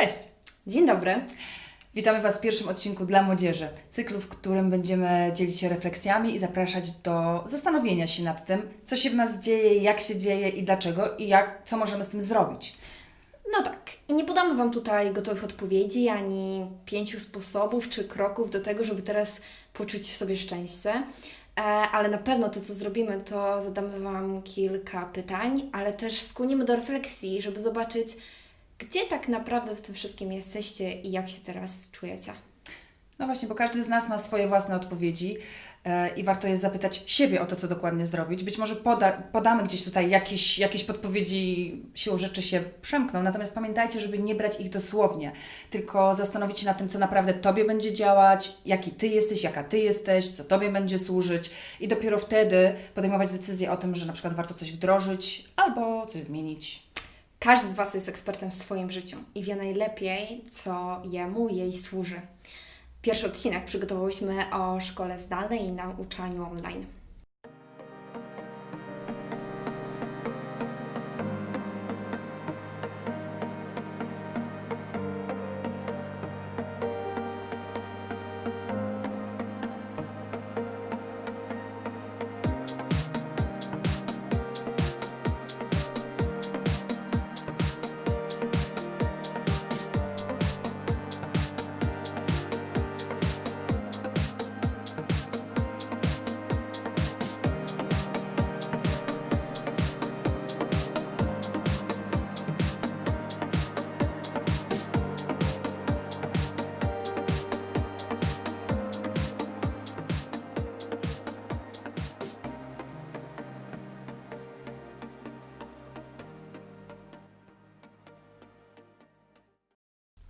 Cześć! Dzień dobry. Witamy Was w pierwszym odcinku dla młodzieży, cyklu, w którym będziemy dzielić się refleksjami i zapraszać do zastanowienia się nad tym, co się w nas dzieje, jak się dzieje i dlaczego i jak, co możemy z tym zrobić. No tak, i nie podamy Wam tutaj gotowych odpowiedzi ani pięciu sposobów czy kroków do tego, żeby teraz poczuć w sobie szczęście. E, Ale na pewno to, co zrobimy, to zadamy Wam kilka pytań, ale też skłonimy do refleksji, żeby zobaczyć, gdzie tak naprawdę w tym wszystkim jesteście i jak się teraz czujecie. No właśnie, bo każdy z nas ma swoje własne odpowiedzi e, i warto jest zapytać siebie o to, co dokładnie zrobić. Być może poda, podamy gdzieś tutaj jakieś, jakieś podpowiedzi, siłą rzeczy się przemkną, natomiast pamiętajcie, żeby nie brać ich dosłownie, tylko zastanowić się nad tym, co naprawdę Tobie będzie działać, jaki Ty jesteś, jaka Ty jesteś, co Tobie będzie służyć i dopiero wtedy podejmować decyzję o tym, że na przykład warto coś wdrożyć albo coś zmienić. Każdy z Was jest ekspertem w swoim życiu i wie najlepiej, co jemu, jej służy. Pierwszy odcinek przygotowałyśmy o szkole zdalnej i nauczaniu online.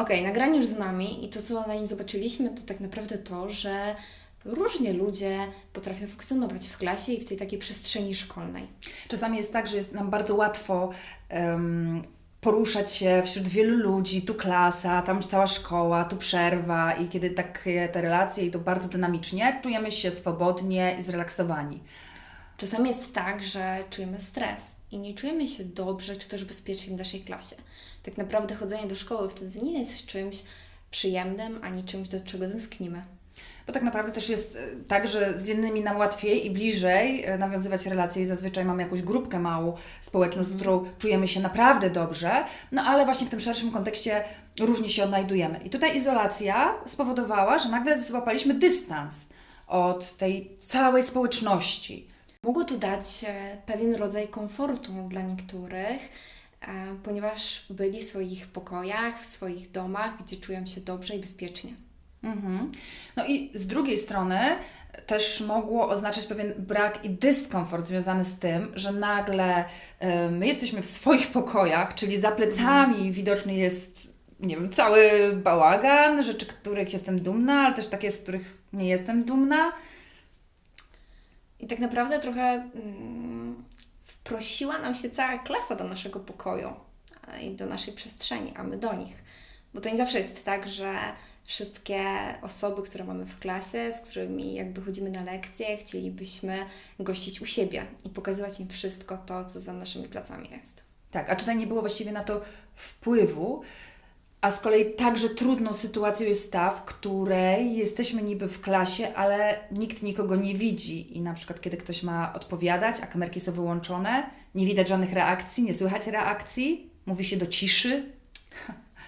Okej, nagranie już z nami i to, co na nim zobaczyliśmy, to tak naprawdę to, że różnie ludzie potrafią funkcjonować w klasie i w tej takiej przestrzeni szkolnej. Czasami jest tak, że jest nam bardzo łatwo em, poruszać się wśród wielu ludzi, tu klasa, tam cała szkoła, tu przerwa i kiedy takie te relacje idą bardzo dynamicznie, czujemy się swobodnie i zrelaksowani. Czasami jest tak, że czujemy stres i nie czujemy się dobrze czy też bezpiecznie w naszej klasie. Tak naprawdę chodzenie do szkoły wtedy nie jest czymś przyjemnym ani czymś, do czego tęsknimy. Bo tak naprawdę też jest e, tak, że z innymi nam łatwiej i bliżej e, nawiązywać relacje i zazwyczaj mamy jakąś grupkę małą społeczną, z którą czujemy się naprawdę dobrze, no ale właśnie w tym szerszym kontekście różnie się odnajdujemy. I tutaj izolacja spowodowała, że nagle złapaliśmy dystans od tej całej społeczności. Mogło to dać e, pewien rodzaj komfortu dla niektórych, e, ponieważ byli w swoich pokojach, w swoich domach, gdzie czują się dobrze i bezpiecznie. Mhm. No i z drugiej strony też mogło oznaczać pewien brak i dyskomfort związany z tym, że nagle e, my jesteśmy w swoich pokojach, czyli za plecami widoczny jest, nie wiem, cały bałagan, rzeczy, których jestem dumna, ale też takie, z których nie jestem dumna. I tak naprawdę trochę mm, wprosiła nam się cała klasa do naszego pokoju i do naszej przestrzeni, a my do nich. Bo to nie zawsze jest tak, że wszystkie osoby, które mamy w klasie, z którymi jakby chodzimy na lekcje, chcielibyśmy gościć u siebie i pokazywać im wszystko to, co za naszymi plecami jest. Tak, a tutaj nie było właściwie na to wpływu. A z kolei także trudną sytuacją jest ta, w której jesteśmy niby w klasie, ale nikt nikogo nie widzi. I na przykład, kiedy ktoś ma odpowiadać, a kamerki są wyłączone, nie widać żadnych reakcji, nie słychać reakcji, mówi się do ciszy.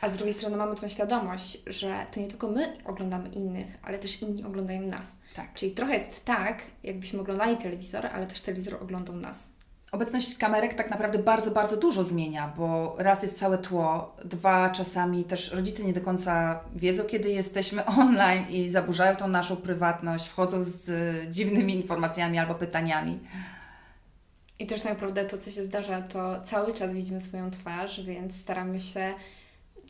A z drugiej strony mamy tą świadomość, że to nie tylko my oglądamy innych, ale też inni oglądają nas. Tak. Czyli trochę jest tak, jakbyśmy oglądali telewizor, ale też telewizor oglądał nas. Obecność kamerek tak naprawdę bardzo, bardzo dużo zmienia, bo raz jest całe tło, dwa czasami też rodzice nie do końca wiedzą, kiedy jesteśmy online i zaburzają tą naszą prywatność, wchodzą z y, dziwnymi informacjami albo pytaniami. I też tak naprawdę to, co się zdarza, to cały czas widzimy swoją twarz, więc staramy się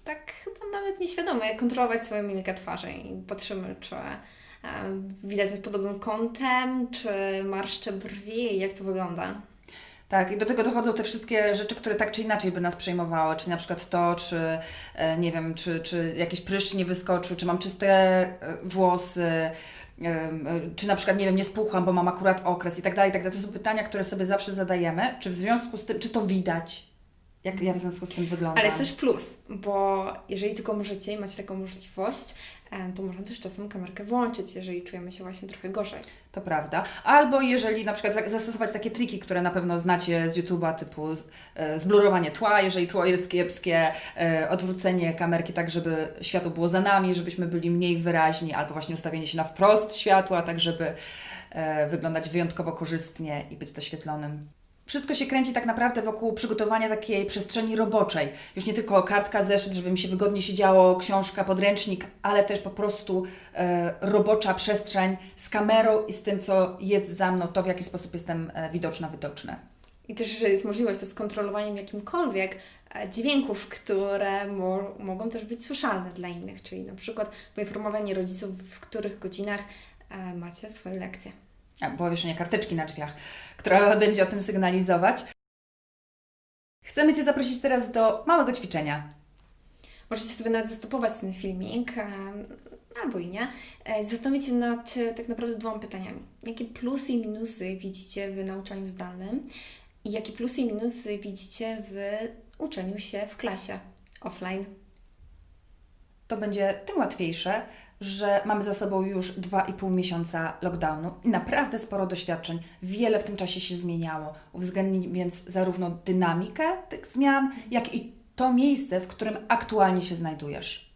tak chyba nawet nieświadomie kontrolować swoją mimikę twarzy i patrzymy, czy e, widać pod podobnym kątem, czy marszcze brwi jak to wygląda. Tak, i do tego dochodzą te wszystkie rzeczy, które tak czy inaczej by nas przejmowały, czyli na przykład to, czy e, nie wiem, czy, czy jakiś pryszcz nie wyskoczył, czy mam czyste e, włosy, e, czy na przykład, nie wiem, nie spuchłam, bo mam akurat okres i tak dalej, i tak dalej. To są pytania, które sobie zawsze zadajemy, czy w związku z tym, czy to widać, Jak ja w związku z tym wyglądam. Ale jest też plus, bo jeżeli tylko możecie i macie taką możliwość, to można też czasem kamerkę włączyć, jeżeli czujemy się właśnie trochę gorzej. To prawda. Albo jeżeli na przykład za- zastosować takie triki, które na pewno znacie z YouTube'a, typu e, zblurowanie tła, jeżeli tło jest kiepskie, e, odwrócenie kamerki tak, żeby światło było za nami, żebyśmy byli mniej wyraźni, albo właśnie ustawienie się na wprost światła, tak żeby e, wyglądać wyjątkowo korzystnie i być doświetlonym. Wszystko się kręci tak naprawdę wokół przygotowania takiej przestrzeni roboczej. Już nie tylko kartka, zeszyt, żeby mi się wygodnie siedziało, książka, podręcznik, ale też po prostu e, robocza przestrzeń z kamerą i z tym, co jest za mną, to w jaki sposób jestem e, widoczna, widoczny. I też, jeżeli jest możliwość, to z kontrolowaniem jakimkolwiek e, dźwięków, które mo- mogą też być słyszalne dla innych, czyli na przykład poinformowanie rodziców, w których godzinach e, macie swoje lekcje. A, Było wieszenie karteczki na drzwiach, która będzie o tym sygnalizować. Chcemy Cię zaprosić teraz do małego ćwiczenia. Możecie sobie nawet zastopować ten filmik, albo i nie. E, Zastanowić się nad e, tak naprawdę dwoma pytaniami. Jakie plusy i minusy widzicie w nauczaniu zdalnym i jakie plusy i minusy widzicie w uczeniu się w klasie offline? to będzie tym łatwiejsze, że mamy za sobą już 2,5 miesiąca lockdownu i naprawdę sporo doświadczeń. Wiele w tym czasie się zmieniało. Uwzględnij więc zarówno dynamikę tych zmian, jak i to miejsce, w którym aktualnie się znajdujesz.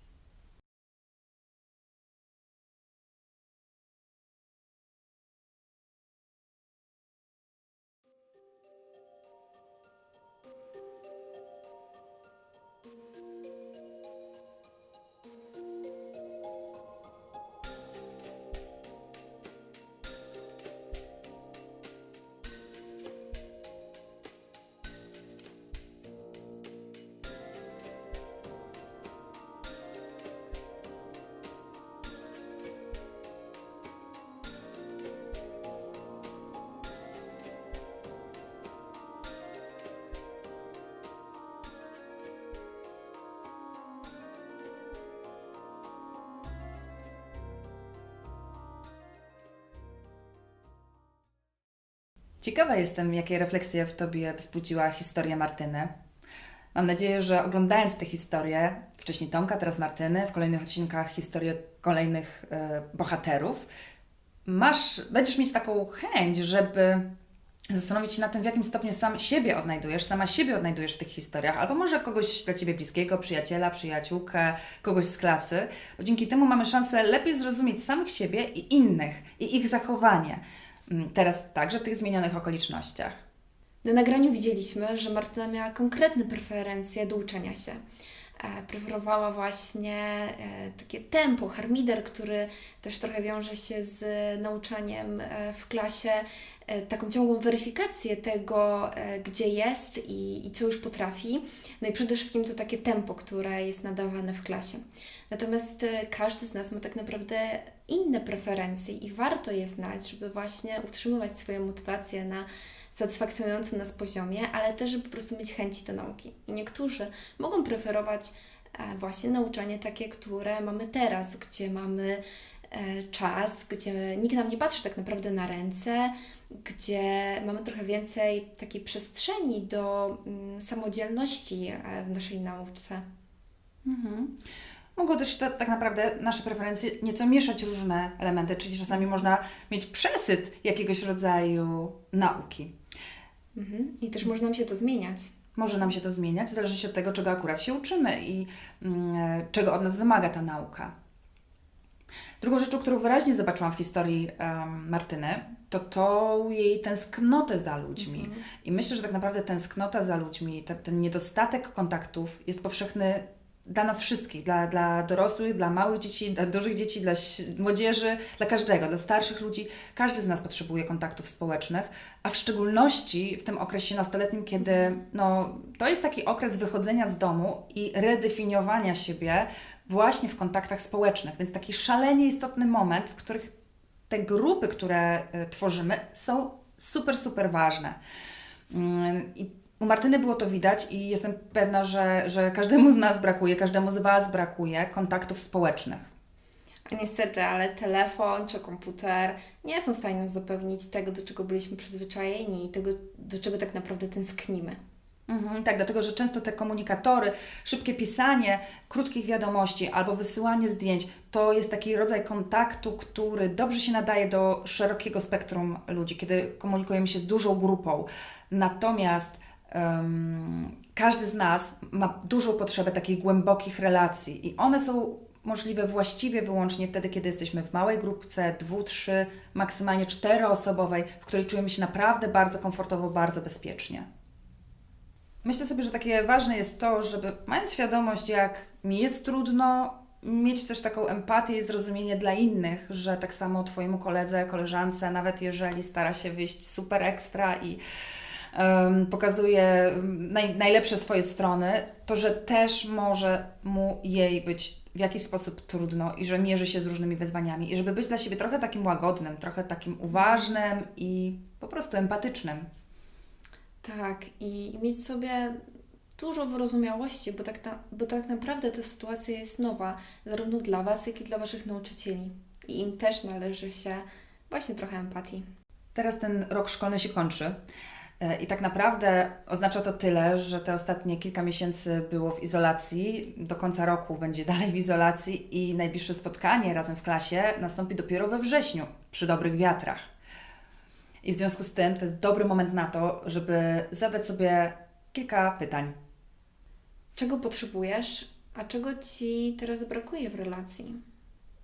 Ciekawa jestem, jakie refleksje w Tobie wzbudziła historia Martyny. Mam nadzieję, że oglądając tę historię, wcześniej Tomka, teraz Martyny, w kolejnych odcinkach historię kolejnych e, bohaterów, masz, będziesz mieć taką chęć, żeby zastanowić się nad tym, w jakim stopniu sam siebie odnajdujesz, sama siebie odnajdujesz w tych historiach, albo może kogoś dla Ciebie bliskiego, przyjaciela, przyjaciółkę, kogoś z klasy, bo dzięki temu mamy szansę lepiej zrozumieć samych siebie i innych, i ich zachowanie. Mm, Teraz także w tych zmienionych okolicznościach. Na nagraniu widzieliśmy, że Martyna miała konkretne preferencje do uczenia się. E, Preferowała właśnie e, takie tempo, harmider, który też trochę wiąże się z nauczaniem e, w klasie, taką ciągłą weryfikację tego, gdzie jest i, i co już potrafi. No i przede wszystkim to takie tempo, które jest nadawane w klasie. Natomiast każdy z nas ma tak naprawdę inne preferencje i warto je znać, żeby właśnie utrzymywać swoją motywację na satysfakcjonującym nas poziomie, ale też, żeby po prostu mieć chęci do nauki. I niektórzy mogą preferować e, właśnie nauczanie takie, które mamy teraz, gdzie mamy e, czas, gdzie nikt nam nie patrzy tak naprawdę na ręce, gdzie mamy trochę więcej takiej przestrzeni do mm, samodzielności e, w naszej nauce. Mhm. Mogą też te, tak naprawdę nasze preferencje nieco mieszać różne elementy, czyli czasami można mieć przesyt jakiegoś rodzaju nauki. Mhm. I też może nam się to zmieniać. Może nam się to zmieniać w zależności od tego, czego akurat się uczymy i mm, e, czego od nas wymaga ta nauka. Drugą rzeczą, którą wyraźnie zobaczyłam w historii Martyny, to tą jej tęsknotę za ludźmi. I myślę, że tak naprawdę tęsknota za ludźmi, te, ten niedostatek kontaktów jest powszechny dla nas wszystkich, dla, dla dorosłych, dla małych dzieci, dla dużych dzieci, dla młodzieży, dla każdego, dla starszych ludzi. Każdy z nas potrzebuje kontaktów społecznych, a w szczególności w tym okresie nastoletnim, kiedy no, to jest taki okres wychodzenia z domu i redefiniowania siebie właśnie w kontaktach społecznych, więc taki szalenie istotny moment, w których te grupy, które y, tworzymy, są super, super ważne. Mm, I u Martyny było to widać i jestem pewna, że, że każdemu z nas brakuje, każdemu z Was brakuje kontaktów społecznych. A niestety, ale telefon czy komputer nie są w stanie nam zapewnić tego, do czego byliśmy przyzwyczajeni i tego, do czego tak naprawdę tęsknimy. Mhm, tak, dlatego że często te komunikatory, szybkie pisanie krótkich wiadomości albo wysyłanie zdjęć to jest taki rodzaj kontaktu, który dobrze się nadaje do szerokiego spektrum ludzi, kiedy komunikujemy się z dużą grupą. Natomiast em, każdy z nas ma dużą potrzebę takich głębokich relacji i one są możliwe właściwie wyłącznie wtedy, kiedy jesteśmy w małej grupce, dwu, trzy, maksymalnie czteroosobowej, w której czujemy się naprawdę bardzo komfortowo, bardzo bezpiecznie. Myślę sobie, że takie ważne jest to, żeby mając świadomość, jak mi jest trudno, mieć też taką empatię i zrozumienie dla innych, że tak samo Twojemu koledze, koleżance, nawet jeżeli stara się wyjść super ekstra i pokazuje naj, najlepsze swoje strony, to że też może mu jej być w jakiś sposób trudno i że mierzy się z różnymi wyzwaniami i żeby być dla siebie trochę takim łagodnym, trochę takim uważnym i po prostu empatycznym. Tak, i mieć sobie dużo wyrozumiałości, bo tak, na, bo tak naprawdę ta sytuacja jest nowa, zarówno dla Was, jak i dla Waszych nauczycieli. I im też należy się właśnie trochę empatii. Teraz ten rok szkolny się kończy. E, I tak naprawdę oznacza to tyle, że te ostatnie kilka miesięcy było w izolacji, do końca roku będzie dalej w izolacji i najbliższe spotkanie razem w klasie nastąpi dopiero we wrześniu, przy dobrych wiatrach. I w związku z tym to jest dobry moment na to, żeby zadać sobie kilka pytań. Czego potrzebujesz, a czego Ci teraz brakuje w relacji?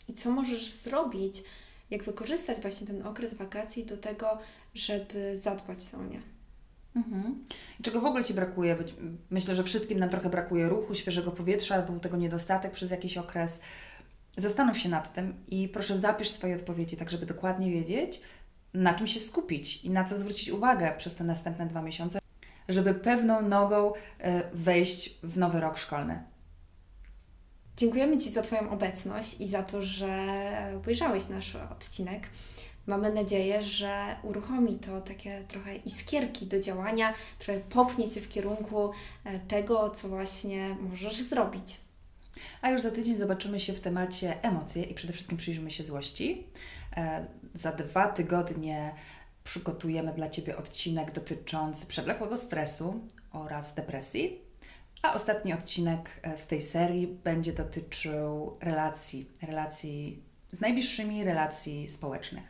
I co możesz zrobić, jak wykorzystać właśnie ten okres wakacji do tego, żeby zadbać o nie? Mhm. Czego w ogóle Ci brakuje? Myślę, że wszystkim nam trochę brakuje ruchu, świeżego powietrza, był tego niedostatek przez jakiś okres. Zastanów się nad tym i proszę zapisz swoje odpowiedzi, tak żeby dokładnie wiedzieć, na czym się skupić i na co zwrócić uwagę przez te następne dwa miesiące, żeby pewną nogą e, wejść w nowy rok szkolny. Dziękujemy Ci za Twoją obecność i za to, że obejrzałeś nasz odcinek. Mamy nadzieję, że uruchomi to takie trochę iskierki do działania, trochę popchnie Cię w kierunku e, tego, co właśnie możesz zrobić. A już za tydzień zobaczymy się w temacie emocje i przede wszystkim przyjrzymy się złości. E, Za dwa tygodnie przygotujemy dla Ciebie odcinek dotyczący przewlekłego stresu oraz depresji. A ostatni odcinek e, z tej serii będzie dotyczył relacji, relacji z najbliższymi, relacji społecznych.